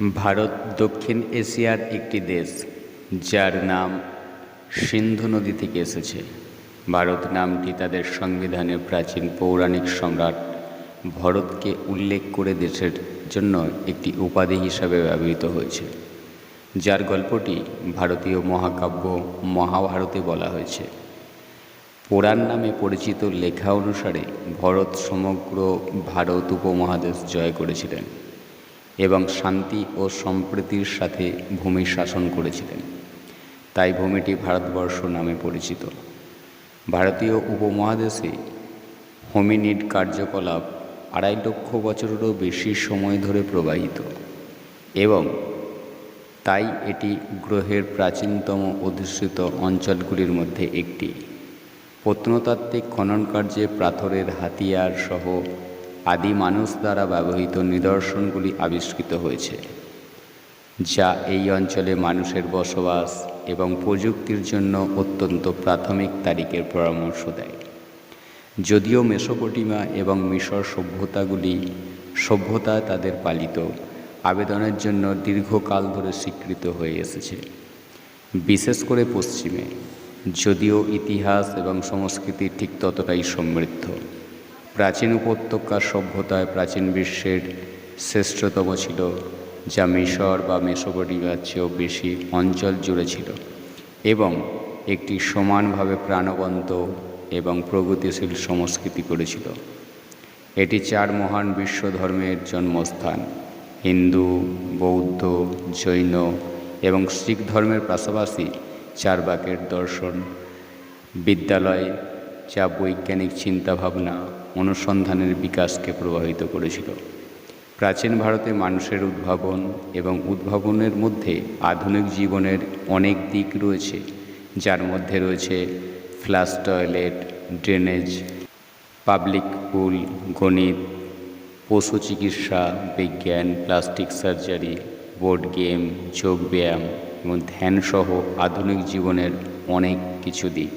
ভারত দক্ষিণ এশিয়ার একটি দেশ, যার নাম সিন্ধু নদী থেকে এসেছে। ভারত নামটি তাদের সংবিধানের প্রাচীন পৌরাণিক সম্রাট ভরতকে উল্লেখ করে দেশের জন্য একটি উপাধি হিসাবে ব্যবহৃত হয়েছে। যার গল্পটি ভারতীয় মহাকাব্য মহাভারতে বলা হয়েছে। পুরাণ নামে পরিচিত লেখা অনুসারে ভরত সমগ্র ভারত উপমহাদেশ জয় করেছিলেন। এবং শান্তি ও সম্প্রীতির সাথে ভূমি শাসন করেছিলেন। তাই ভূমিটি ভারতবর্ষ নামে পরিচিত। ভারতীয় উপমহাদেশে হোমিনিড কার্যকলাপ আড়াই লক্ষ বছরেরও বেশি সময় ধরে প্রবাহিত এবং তাই এটি গ্রহের প্রাচীনতম অধিষ্ঠিত অঞ্চলগুলির মধ্যে একটি। প্রত্নতাত্ত্বিক খনন কার্যে পাথরের হাতিয়ার সহ আদি মানুষ দ্বারা ব্যবহৃত নিদর্শনগুলি আবিষ্কৃত হয়েছে, যা এই অঞ্চলে মানুষের বসবাস এবং প্রযুক্তির জন্য অত্যন্ত প্রাথমিক তারিখের পরামর্শ দেয়। যদিও মেসোপটিমা এবং মিশর সভ্যতাগুলি সভ্যতা তাদের পালিত আবেদনের জন্য দীর্ঘকাল ধরে স্বীকৃত হয়ে এসেছে। বিশেষ করে পশ্চিমে, যদিও ইতিহাস এবং সংস্কৃতি ঠিক ততটাই সমৃদ্ধ। প্রাচীন উপত্যকার সভ্যতায় প্রাচীন বিশ্বের শ্রেষ্ঠতম ছিল, যা মিশর বা মেসোপটিমার চেয়েও বেশি অঞ্চল জুড়ে ছিল এবং একটি সমানভাবে প্রাণবন্ত এবং প্রগতিশীল সংস্কৃতি করেছিল। এটি চার মহান বিশ্ব ধর্মের জন্মস্থান, হিন্দু, বৌদ্ধ, জৈন এবং শিখ ধর্মের পাশাপাশি চারবাকের দর্শন, বিদ্যালয়, যা বৈজ্ঞানিক চিন্তাভাবনা অনুসন্ধানের বিকাশকে প্রভাবিত করেছিল। প্রাচীন ভারতে মানুষের উদ্ভাবন এবং উদ্ভাবনের মধ্যে আধুনিক জীবনের অনেক দিক রয়েছে, যার মধ্যে রয়েছে flush toilet, drainage, public pool, গণিত, পশু চিকিৎসা, বিজ্ঞান, প্লাস্টিক সার্জারি, বোর্ড গেম, যোগব্যায়াম এবং ধ্যানসহ আধুনিক জীবনের অনেক কিছু দিক।